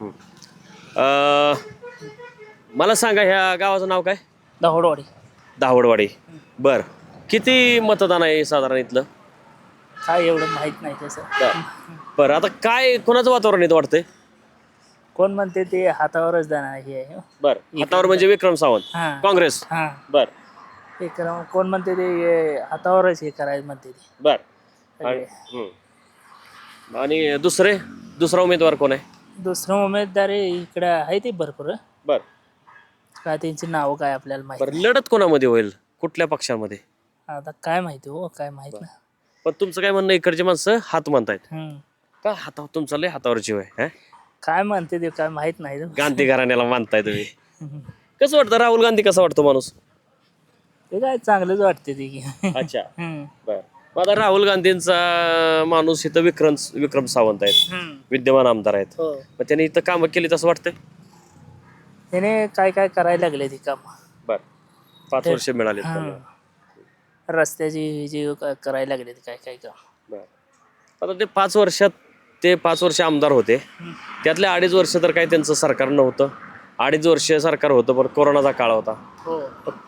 अ, मला सांगा ह्या गावाचं नाव काय? दहोडवाडी. दाहोडवाडी. बर. किती मतदान आहे साधारण इथलं? काय एवढं माहीत नाही बर. बरं आता काय कोणाचं वातावरण येतं वाटतंय? कोण म्हणते ते हातावरच जाणार हे. आहे बर हातावर म्हणजे विक्रम सावंत? हा. काँग्रेस? हा. बर. हे करा कोण म्हणते ते हे हातावरच हे करायचं म्हणते ते. बर. आणि हम्म. आणि दुसरे? दुसरा उमेदवार कोण आहे? दुसरं उमेदवार आहे इकडं आहे ते भरपूर. बर. काय त्यांची नावं काय आपल्याला माहीत बरं लढत कोणामध्ये होईल? कुठल्या पक्षामध्ये? आता काय माहिती हो काय माहीत ना पण तुमचं काय म्हणणं इकडची माणसं हात हम्म. का हाता तुमचा लय हातावर जीव आहे हं? काय म्हणते ते काय माहीत नाही. गांधी घराण्याला मानताय तुम्ही. कसं वाटतं? राहुल गांधी कसा वाटतो माणूस? ते काय चांगलंच वाटते ते. की अच्छा. हम्म. बर. मग आता राहुल गांधींचा माणूस इथं विक्रम विक्रम सावंत आहेत. विद्यमान आमदार आहेत. हो. मग त्यांनी इथं कामं केली तसं वाटतंय? त्याने काय काय करायला लागले ती काम? बर. पाच वर्ष मिळाले रस्त्याची जी क- करायला लागले काय काय काम? बर. आता ते पाच वर्षात ते पाच वर्ष आमदार होते. त्यातले अडीच वर्ष तर काही त्यांचं सरकार नव्हतं. अडीच वर्ष सरकार होतं पण कोरोनाचा काळ होता.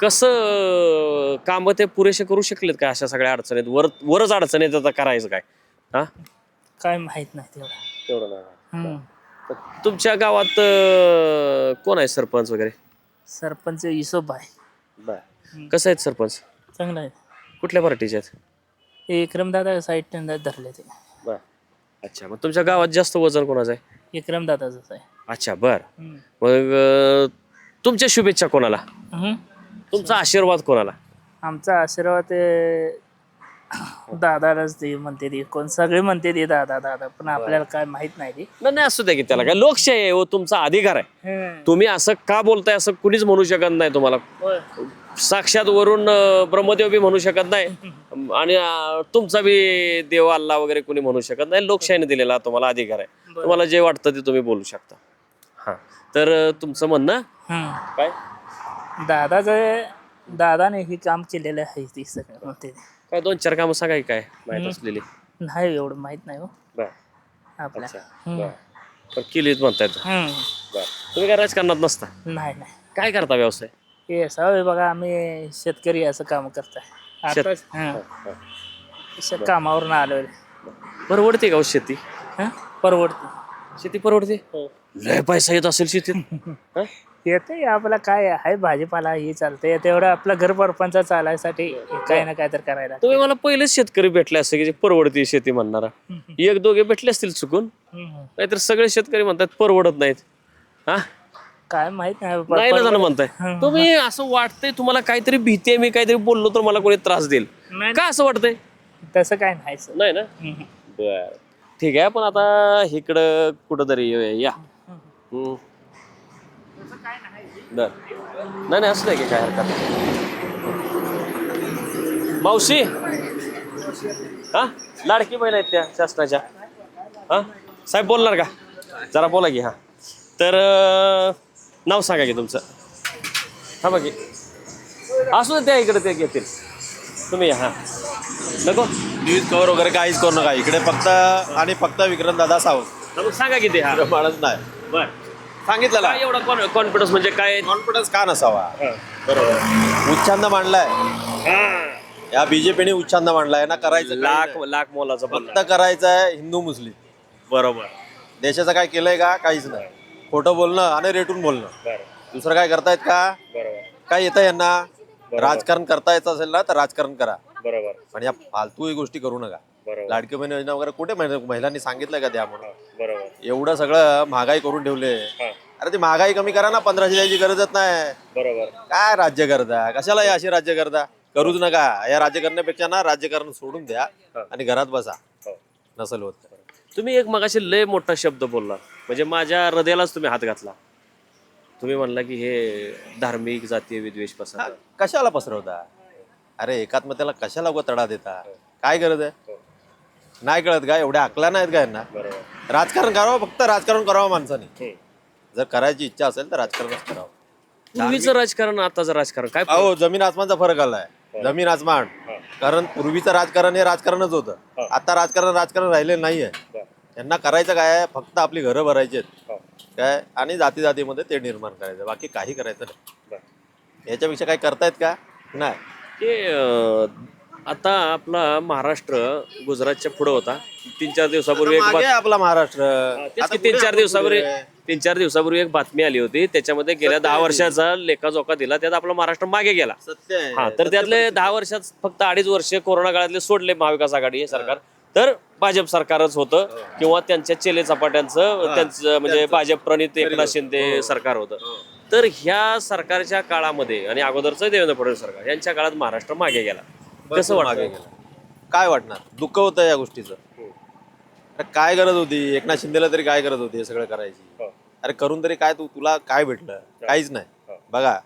कसं कामं ते पुरेसे करू शकलेत का अशा सगळ्या अडचणीत? वर वरच अडचणीत आता करायचं काय? हा? काय माहीत नाही तेवढं. तेवढं हम्म. तर तुमच्या गावात अं, कोण आहे सरपंच वगैरे? सरपंच हिशोब आहे. बर. कसं आहेत सरपंच? चांगलं आहे कुठल्या पार्टीचे आहेत? ते विक्रमदादा साईड धरले ते. बर. अच्छा मग तुमच्या गावात जास्त वजन कोणाचं आहे? विक्रमदादाच आहे. अच्छा बर. हम्म. मग अं, तुमच्या शुभेच्छा कोणाला? हम्म. तुमचा आशीर्वाद कोणाला? आमचा आशीर्वाद दादालाच ते म्हणते ते. कोण सगळे म्हणते ते दादा दादा. पण आपल्याला काय माहीत नाही ते. नाही नाही, असू द्या की त्याला काय. लोकशाही आहे व तुमचा अधिकार आहे. तुम्ही असं का बोलताय असं कुणीच म्हणू शकत नाही तुम्हाला. होय. साक्षात वरून अं, ब्रह्मदेव बी म्हणू शकत नाही. आणि अं, तुमचा बी देव अल्ला वगैरे कोणी म्हणू शकत नाही. लोकशाहीने दिलेला तुम्हाला अधिकार आहे. तुम्हाला जे वाटतं ते तुम्ही बोलू शकता. हा. तर अं, तुमचं म्हणणं हम्म. काय? दादाचं दादाने हे काम केलेलं आहे ते सगळं ते. काय दोन चार कामं सांगा की काय माहीत असलेली? नाही एवढं माहीत नाही हो. बर. आपल्या. अच्छा. हम्म. बर. पण केलीच हम्म. बर. तुम्ही काय राजकारणात नसता? नाही नाही. काय करता व्यवसाय? हे होय बघा आम्ही शेतकरी असं काम करताय. शेत- हां कामावरून आलोय. परवडते का हो शेती? हं? परवडते. शेती परवडते? हो. लय पैसा येत असेल शेतीत. हं? येते आपला काय आहे भाजीपाला हे चालतंय. तेवढं आपलं घर परपंच चालायसाठी हे काय ना काय तर करायला तुम्ही मला पहिलेच शेतकरी भेटले असते की जे परवडते शेती म्हणणारा. एक दोघे भेटले असतील चुकून. नाहीतर सगळे शेतकरी म्हणतात परवडत नाहीत. हा? काय माहीत नाही. ना जाणं म्हणताय. तुम्ही असं वाटतंय तुम्हाला काहीतरी भीती आहे मी काहीतरी बोललो तर मला कोणी त्रास देईल. का असं वाटतंय? तसं काय नाही ना. बर. ठीक आहे पण आता इकडं कुठंतरी या. हम्म. बर नाही नाही असं नाही की काय हरकत नाही. मावशी. हा? लाडकी बहीण आहेत त्या शासनाच्या. हा? साहेब बोलणार का? जरा बोला की हा. तर नाव सांगा की तुमचं. हा बघी असू त्या इकडे ते घेतील. तुम्ही या हा. नको. न्यूज कव्हर वगैरे काहीच करू नका. इकडे फक्त आणि फक्त विक्रम दादा सावंत सांगा किती हा. प्रमाणच नाही. बर. सांगितलं ना काय एवढा कॉन्फिडन्स म्हणजे काय? कॉन्फिडन्स का नसावा? बरोबर. उच्चांद मांडलाय. या बीजेपीने उच्चांद मांडलाय ना करायचं लाख. लाख मोलाचं फक्त करायचं आहे हिंदू मुस्लिम. बरोबर. देशाचं काय केलंय का? काहीच नाही. खोटं बोलणं आणि रेटून बोलणं. दुसरं काय करतायत का? काय येतं यांना? राजकारण करता येत असेल ना तर राजकारण करा. बरोबर. पण या फालतू गोष्टी करू नका. लाडकी बहीण योजना वगैरे कुठे महिला- महिलांनी सांगितलं का द्या म्हणून? बरोबर. एवढं सगळं महागाई करून ठेवले. हा. अरे ती महागाई कमी करा ना पंधराशे द्यायची गरजच नाही. बरोबर. काय राज्य करता? कशाला अशी राज्य करता? करूच नका. या राज्य करण्यापेक्षा ना राजकारण सोडून द्या आणि घरात बसा. हो. नसल होत. तुम्ही एक मगाशी लय मोठा शब्द बोलला म्हणजे माझ्या हृदयालाच तुम्ही हात घातला. तुम्ही म्हणला की हे धार्मिक जातीय विद्वेष हा, पसरत कशाला पसरवता? अरे एकात्मतेला कशाला उगा तडा देता? काय गरज आहे? नाही कळत का? एवढ्या अकला नाहीत का यांना? बरोबर. राजकारण करावं फक्त राजकारण करावं माणसाने. जर करायची इच्छा असेल तर राजकारणच करावं. पूर्वीचं राजकारण आताचं राजकारण काय अहो जमीन आसमानचा फरक आलाय. जमीन आसमान. कारण पूर्वीचं राजकारण हे राजकारणच होतं. आता राजकारण राजकारण राहिलेलं नाहीये. त्यांना करायचं काय आहे? फक्त आपली घरं भरायची आहेत. काय? आणि जाती जातीमध्ये ते निर्माण करायचं. बाकी काही करायचं नाही. याच्यापेक्षा काही करतायत का? नाही. ते अं, आता आपला महाराष्ट्र गुजरातच्या पुढे होता. तीन चार दिवसापूर्वी एक मागे बात- आहे आपला महाराष्ट्र. तेच आता की तीन चार दिवसापूर्वी. तीन चार दिवसापूर्वी एक बातमी आली होती. त्याच्यामध्ये गेल्या दहा वर्षाचा लेखाजोखा दिला. त्यात आपला महाराष्ट्र मागे गेला. सत्य आहे. हा तर त्यातले दहा वर्षात फक्त अडीच वर्ष कोरोना काळातले सोडले महाविकास आघाडी हे सरकार. तर भाजप सरकारच होतं किंवा त्यांच्या चेले चपाट्यांचं त्यांचं म्हणजे भाजप प्रणित एकनाथ शिंदे सरकार होतं. तर ह्या सरकारच्या काळामध्ये आणि अगोदरचं देवेंद्र फडणवीस सरकार यांच्या काळात महाराष्ट्र मागे गेला. कसं भरपूर मागे वाटतं गेला. काय वाटणार? दुःख होतं या गोष्टीचं. अरे काय गरज होती? एकनाथ शिंदेला तरी काय गरज होती हे सगळं करायची? अरे करून तरी काय तू तुला काय भेटलं? काहीच नाही. बघा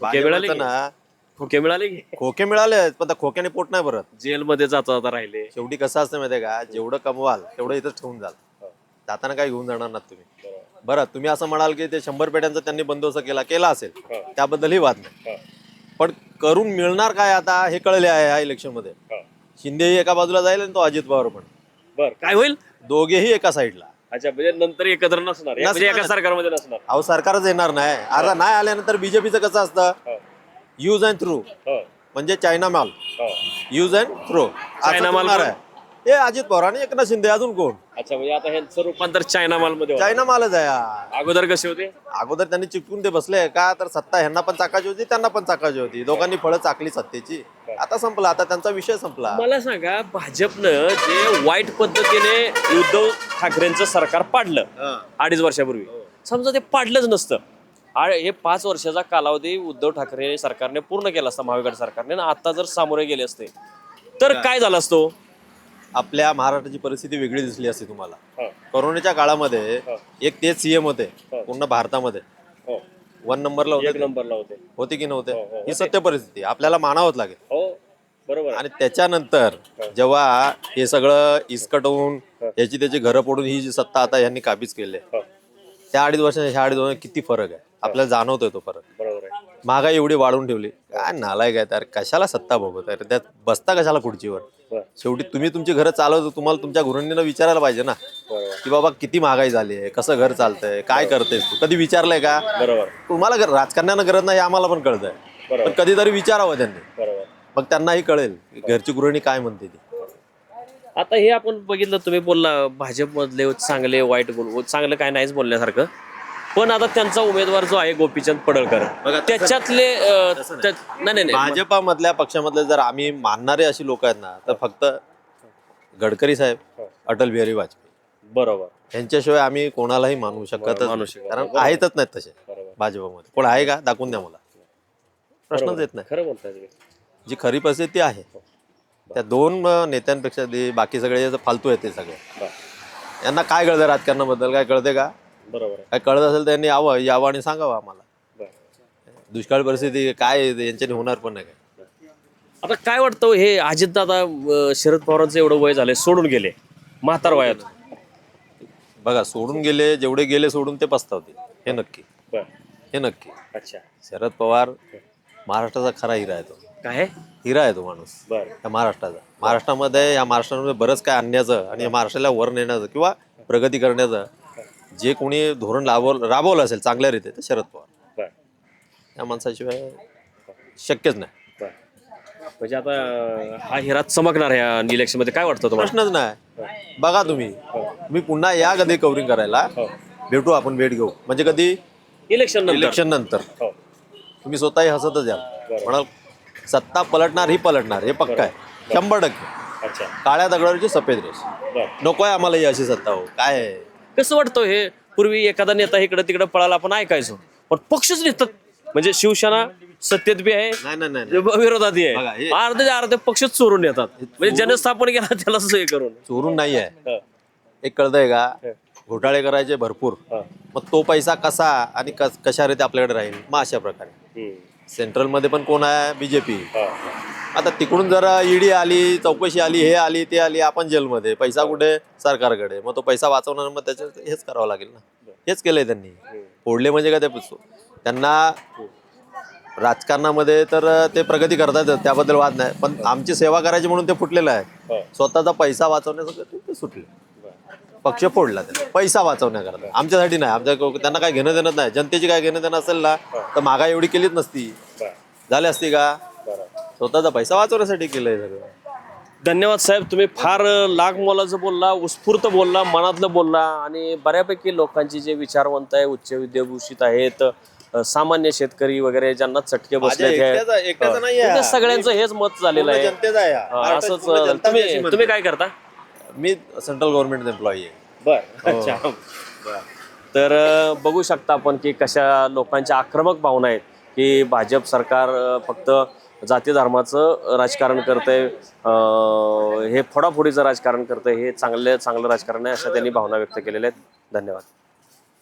मिळाले भाजपचं ना खोके मिळाले की? खोके मिळाले पण त्या खोक्याने पोट नाही भरत. जेलमध्ये जाता जाता राहिले. शेवटी कसं असतं माहितीये का? जेवढं कमवाल तेवढं इथंच ठेवून जाल. जाताना काय घेऊन जाणार ना तुम्ही? बरं तुम्ही असं म्हणाल की ते शंभर पेट्यांचा त्यांनी बंदोबस्त केला केला असेल. त्याबद्दलही वाद नाही. पण करून मिळणार काय आता? हे कळले आहे या इलेक्शनमध्ये शिंदेही एका बाजूला जाईल आणि तो अजित पवार पण. बर काय होईल? दोघेही एका साईडला. अच्छा म्हणजे नंतर एकत्र नसणार. एक- म्हणजे एका सरकारमध्ये नसणार. अहो सरकारच येणार नाही. आता नाही आल्यानंतर बीजेपीचं कसं असतं? यूज अँड थ्रू म्हणजे चायना माल. यूज अँड थ्रो चायना माल कोण? हे अजित पवार आणि एकनाथ शिंदे अजून कोण? अच्छा म्हणजे आता ह्यांचं रूपांतर चायना माल मध्ये. चायना मालच आहे हा. अगोदर कसे होते? अगोदर त्यांनी चिपकून ते बसले. का? तर सत्ता ह्यांना पण चाकायची होती त्यांना पण चाकायची होती. दोघांनी फळं चाकली सत्तेची. आता संपला. आता त्यांचा विषय संपला. मला सांगा भाजपनं जे वाईट पद्धतीने उद्धव ठाकरेंचं सरकार पाडलं अडीच वर्षापूर्वी. समजा ते पाडलंच नसतं. आ- हे पाच वर्षाचा कालावधी उद्धव ठाकरे सरकारने पूर्ण केला असता महाविकास सरकारने. आणि आता जर सामोरे गेले असते तर काय झालं असतो? आपल्या महाराष्ट्राची परिस्थिती वेगळी दिसली असती तुम्हाला. कोरोनाच्या काळामध्ये एक तेच सीएम होते पूर्ण भारतामध्ये. वन नंबरला एक होते नंबरला होते. होते की नव्हते? ही सत्य परिस्थिती. आपल्याला मानावंच लागेल. हो बरोबर. आणि त्याच्यानंतर जेव्हा हे सगळं इस्कटवून याची त्याची घरं पडून ही जी सत्ता आता यांनी काबीज केली आहे, त्या अडीच वर्षांच्या ह्या अडीच वर्षांत किती फरक आहे? आपल्याला जाणवतोय तो फरक. बरोबर. महागाई एवढी वाढवून ठेवली. काय नालायक आहे तर कशाला सत्ता भोगत आहे त्यात बसता कशाला खुर्चीवर. शेवटी तुम्ही तुमची घरं चालवतो तुम्हाला तुमच्या गृहिणीनं विचारायला पाहिजे ना. की बाबा किती महागाई झाली आहे? कसं घर चालतंय? काय करतेस तू? कधी विचारलंय का? बरोबर. तुम्हाला गर- राजकारण्यानं गरज नाही हे आम्हाला पण कळतंय. पण कधीतरी विचारावं त्यांनी. बरोबर. मग त्यांनाही कळेल की घरची गृहिणी काय म्हणते ती. आता हे आपण बघितलं तुम्ही बोलला भाजपमधले चांगले वाईट गुण चांगलं काय नाहीच बोलण्यासारखं. पण आता त्यांचा उमेदवार जो आहे गोपीचंद पडळकर बघा, तसं- त्याच्यातले अं, त्या- नाही. नाही नाही भाजपामधल्या पक्षामधले जर आम्ही मानणारे अशी लोक आहेत ना तर फक्त गडकरी साहेब अटल बिहारी वाजपेयी. बरोबर. यांच्याशिवाय आम्ही कोणालाही मानू शकतच मानू नाही. शकत कारण आहेतच नाहीत तसे बरोबर. भाजपमध्ये. कोण आहे का? दाखवून द्या मला. प्रश्नच येत नाही. खरं बोलताय तुम्ही. जी खरी परिस्थिती आहे त्या दोन अं, नेत्यांपेक्षा बाकी सगळे जे फालतू आहेत ते सगळे बरं. यांना काय कळतं राजकारणाबद्दल? काय कळते का? बरोबर काय कळत असेल तर यांनी यावं यावं आणि सांगावं आम्हाला. दुष्काळ परिस्थिती काय आहे यांच्याने होणार पण नाही काय. आता काय वाटतं हे अजितदादा अं, शरद पवारांचं एवढं वय झालंय सोडून गेले म्हातार वयात बघा सोडून गेले जेवढे गेले सोडून ते पस्तावते हे नक्की. बर. हे नक्की. अच्छा. शरद पवार महाराष्ट्राचा खरा हिरा आहे तो. काय हिरा आहे तो माणूस. बर. या महाराष्ट्राचा. महाराष्ट्रामध्ये या महाराष्ट्रामध्ये बरंच काय आणण्याचं आणि या महाराष्ट्राला वर नेण्याचं किंवा प्रगती करण्याचं जे कोणी धोरण राबव राबवलं असेल चांगल्या रीते ते शरद पवार. बर. या माणसाशिवाय शक्यच नाही. बर. म्हणजे आता अं, हा हिरा चमकणार ह्या इलेक्शनमध्ये. काय वाटतं तुम्हाला? प्रश्नच नाही. बघा तुम्ही. मी पुन्हा या कधी कव्हरिंग करायला भेटू आपण भेट घेऊ. म्हणजे कधी? इलेक्शन नंतर. इलेक्शन नंतर. हो. तुम्ही स्वतःही हसतच याल. म्हणाल सत्ता पलटणार ही पलटणार हे पक्का आहे. शंभर टक्के. अच्छा. काळ्या दगडावरची सफेद रेष. बर. नको आहे आम्हाला ही अशी सत्ता हो. काय आहे? कसं वाटतं हे? पूर्वी एखादा नेता इकडे तिकडे पळाला आपण ऐकायचो. पण पक्षच नेतात. म्हणजे शिवसेना सत्तेत बी आहे नाही नाही. विरोधातही बघा, आहे हे- अर्धे अर्धे पक्षच चोरून येतात. म्हणजे जनस्थापन केला त्याला हे करून. चोरून नाही आहे. हं. एक कळतंय का? घोटाळे करायचे भरपूर. हं. मग तो पैसा कसा आणि कस- कशा रीती आपल्याकडे राहील? मग अशा प्रकारे. हम्म. सेंट्रलमध्ये पण कोण आहे? बीजेपी. आता तिकडून जरा ईडी आली चौकशी आली हे आली ते आली आपण जेलमध्ये. पैसा कुठे? सरकारकडे. मग तो पैसा वाचवणार मग त्याच्यात हेच करावं लागेल ना. हेच केलंय त्यांनी. फोडले म्हणजे काय ते त्यांना राजकारणामध्ये तर ते प्रगती करतात त्याबद्दल वाद नाही. पण आमची सेवा करायची म्हणून ते फुटलेलं आहे. स्वतःचा पैसा वाचवण्यासाठी ते सुटले. पक्ष फोडला त्यांनी. पैसा वाचवण्याकरता आमच्यासाठी नाही. आमच्या त्यांना काय घेणं देणं नाही. जनतेची काय घेणं देणं असेल ना तर महागाई एवढी केलीच नसती. झाली असती का? स्वतःचा पैसा वाचवण्यासाठी केलंय सगळं. धन्यवाद साहेब. तुम्ही फार लाख मोलाचं बोलला उत्स्फूर्त बोलला मनातलं बोलला आणि बऱ्यापैकी लोकांची जे विचारवंत आहे उच्च विद्याभूषित आहेत अ, सामान्य शेतकरी वगैरे ज्यांना चटके माझ्या बसले एकट्याचा- एकट्याचं नाही आहे. सगळ्यांचं हेच मत झालेलं आहे. जनतेचा हा. असंच पूर्ण अ, जनता तुम्ही अशी म्हणते. तुम्ही काय करता? मी सेंट्रल गव्हर्नमेंट एम्प्लॉई आहे. बर अच्छा. तर अ, बघू शकता आपण की कशा लोकांच्या आक्रमक भावना आहेत की भाजप सरकार अ, फक्त जाती धर्माचं राजकारण करतंय अ, हे फोडाफोडीचं राजकारण करतंय हे चांगलं चांगलं राजकारण आहे अशा त्यांनी भावना व्यक्त केलेल्या आहेत. धन्यवाद.